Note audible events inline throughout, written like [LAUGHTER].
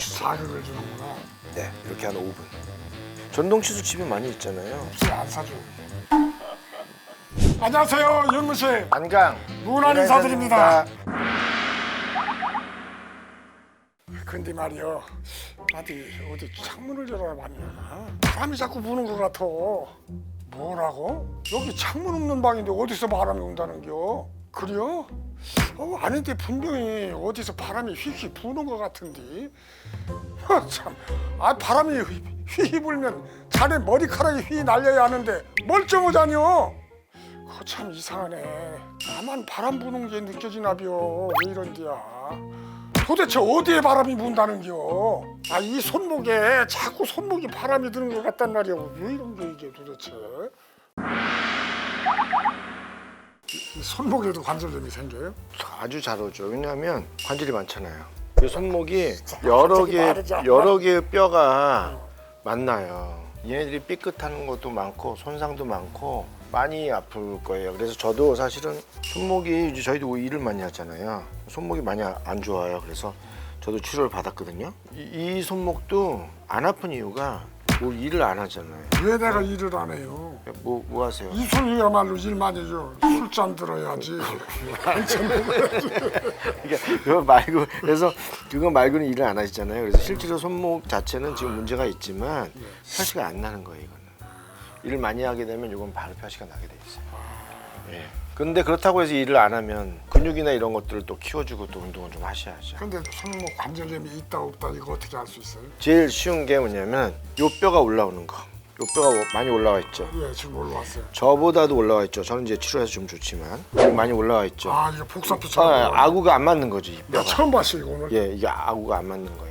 자극을 주는구나. 네, 이렇게 한 5분. 전동 취수 집에 많이 있잖아요. 혹시 안 사줘. 안녕하세요, 영무 씨. 안강 문안 인사드립니다. 근데 말이요, 어디 어디 창문을 열어봤나? 바람이 자꾸 부는 것 같아. 뭐라고? 여기 창문 없는 방인데 어디서 바람이 온다는겨? 그래요? 어, 아닌데 분명히 어디서 바람이 휘휘 부는 것 같은데. 아, 참, 아 바람이 휘- 휘휘 불면 자네 머리카락이 휘 날려야 하는데 멀쩡하자뇨. 그거 참 이상하네. 나만 바람 부는 게 느껴지나벼. 왜 이런디야? 도대체 어디에 바람이 분다는겨? 아 이 손목에 자꾸 손목이 바람이 드는 것 같단 말이야. 왜 이런 게 이게 도대체? 손목에도 관절염이 생겨요? 아주 잘 오죠. 왜냐하면 관절이 많잖아요. 이 손목이 여러 갑자기 개 않나? 여러 개의 뼈가 만나요. 얘네들이 삐끗하는 것도 많고 손상도 많고 많이 아플 거예요. 그래서 저도 사실은 손목이 이제 저희도 일을 많이 하잖아요. 손목이 많이 아- 안 좋아요. 그래서 저도 치료를 받았거든요. 이, 이 손목도 안 아픈 이유가 뭐 일을 안 하잖아요. 왜 내가 일을 안 해요? 뭐, 뭐 하세요? 이순이야말로 일 많이 줘. 술잔 들어야지. 이게 그거 말고 그래서 그거 말고는 일을 안 하시잖아요. 그래서 실제로 손목 자체는 지금 문제가 있지만 표시가 안 나는 거예요. 이거는 일을 많이 하게 되면 이건 바로 표시가 나게 돼 있어요. 예. 근데 그렇다고 해서 일을 안 하면 근육이나 이런 것들을 또 키워주고 또 운동을 좀 하셔야죠. 근데 손목 관절염이 있다 없다 이거 어떻게 알 수 있어요? 제일 쉬운 게 뭐냐면 요 뼈가 올라오는 거. 요 뼈가 많이 올라와 있죠. 예, 지금 올라왔어요. 저보다도 올라와 있죠. 저는 이제 치료해서 좀 좋지만 많이 올라와 있죠. 아, 이거 복사표처럼. 아, 아구가 안 맞는 거지 이나 뼈가. 처음 봤어 이거 오늘. 예, 이게 아구가 안 맞는 거예요.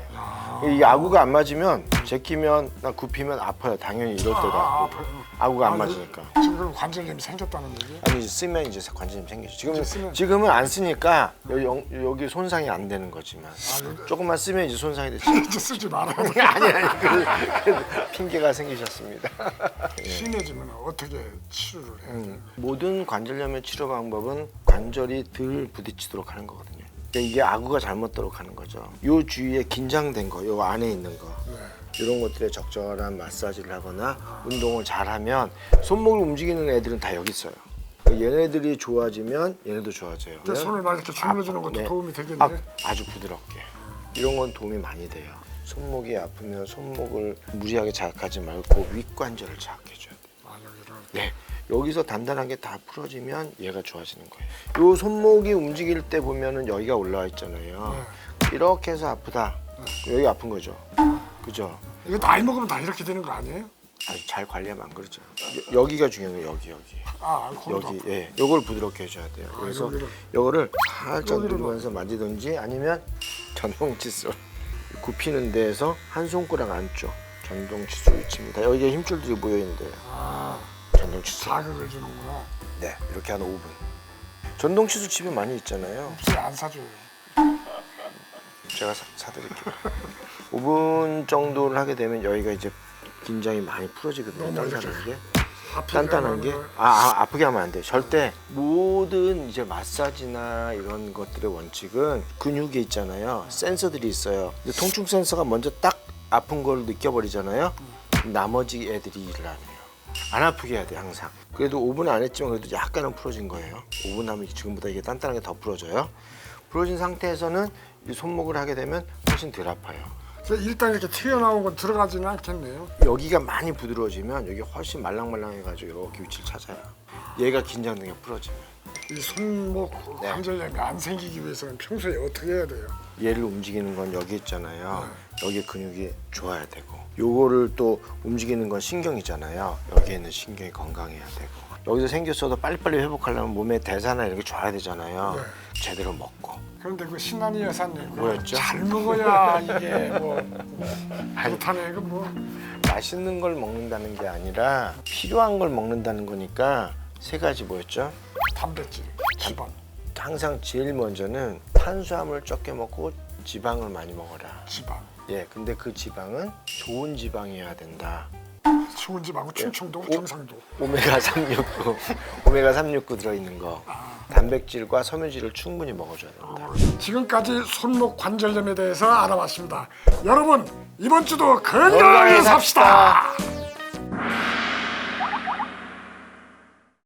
이 아구가 안 맞으면 제끼면 나 굽히면 아파요. 당연히 이럴 때도 아, 아프고 아구가 안 아, 맞으니까. 지금 관절염이 생겼다는 얘기? 아니 쓰면 이제 관절염 생기죠. 지금 이제 쓰면- 지금은 안 쓰니까 여기, 영- 여기 손상이 안 되는 거지만 여기- 조금만 쓰면 이제 손상이 되죠. [LAUGHS] 이제 쓰지 말아. 아니 아니 그, 그 핑계가 생기셨습니다. [LAUGHS] 심해지면 어떻게 치료를 해야 돼? 음, 모든 관절염의 치료 방법은 관절이 덜 부딪히도록 하는 거거든요. 그러니까 이게 아구가 잘못도록 하는 거죠. 요 주위에 긴장된 거, 요 안에 있는 거. 네. 이런 것들에 적절한 마사지를 하거나 운동을 잘하면 손목을 움직이는 애들은 다 여기 있어요. 얘네들이 좋아지면 얘네도 좋아져요. 그 손을 막 이렇게 주물러주는 것도 네. 도움이 되겠네. 아, 아주 부드럽게. 이런 건 도움이 많이 돼요. 손목이 아프면 손목을 무리하게 자극하지 말고 윗관절을 자극해줘야 돼요. 아, 여기를. 네. 여기서 단단하게 다 풀어지면 얘가 좋아지는 거예요. 요 손목이 움직일 때 보면은 여기가 올라와 있잖아요. 이렇게 해서 아프다. 여기 아픈 거죠. 그죠? 이거 나이 먹으면 다 이렇게 되는 거 아니에요? 아주 잘 관리하면 안 그러죠. 여, 여기가 중요한 거예요. 여기 여기. 아, 거기도 여기 아파. 예. 요걸 부드럽게 해줘야 돼요. 그래서 여기를. 요거를 살짝 여기를 누르면서 만지든지 아니면 전동 칫솔 [LAUGHS] 굽히는 데에서 한 손가락 안쪽 전동 칫솔 위치입니다. 여기에 힘줄들이 모여 있는데요. 아, 전동 칫솔. 자극을 주는구나. 네, 이렇게 한 5분. 전동 칫솔 집에 많이 있잖아요. 혹시 안 사줘요? 제가 사, 사드릴게요. [LAUGHS] 5분 정도를 하게 되면 여기가 이제 긴장이 많이 풀어지거든요. 너무 단단한 게. 아프게 단단한 게. 하면은 아, 아 아프게 하면 안 돼요. 절대 모든 이제 마사지나 이런 것들의 원칙은 근육에 있잖아요. 센서들이 있어요. 근데 통증 센서가 먼저 딱 아픈 걸 느껴버리잖아요. 나머지 애들이 일을 안 해요. 안 아프게 해야 돼 항상. 그래도 5분 안 했지만 그래도 약간은 풀어진 거예요. 5분 하면 지금보다 이게 단단하게 더 풀어져요. 풀어진 상태에서는 이 손목을 하게 되면 훨씬 덜 아파요. 그래서 일단 이렇게 튀어나온 건 들어가지는 않겠네요. 여기가 많이 부드러워지면 여기 훨씬 말랑말랑해가지고 이렇게 위치를 찾아요. 얘가 긴장된 게 풀어지면 이 손목 네. 관절염이 안 생기기 위해서는 평소에 어떻게 해야 돼요? 얘를 움직이는 건 여기 있잖아요. 여기 근육이 좋아야 되고 요거를 또 움직이는 건 신경이잖아요. 여기에 있는 신경이 건강해야 되고 여기서 생겼어도 빨리빨리 회복하려면 몸의 대사나 이런 게 좋아야 되잖아요. 네. 제대로 먹고 그런데 그 신한이 여사님 그거 뭐였죠? 잘 먹어야 이게 뭐 못하네 이거 뭐 맛있는 걸 먹는다는 게 아니라 필요한 걸 먹는다는 거니까 세 가지 뭐였죠? 단백질, 지방. 항상 제일 먼저는 탄수화물 적게 먹고 지방을 많이 먹어라. 지방. 예, 근데 그 지방은 좋은 지방이어야 된다. 좋은 지방하고 충청도, 오- 경상도. 오메가 369, [LAUGHS] 오메가 369 들어있는 거. 아, 단백질과 섬유질을 충분히 먹어줘야 됩니다. 지금까지 손목 관절염에 대해서 알아봤습니다. 여러분 이번 주도 건강하게 삽시다.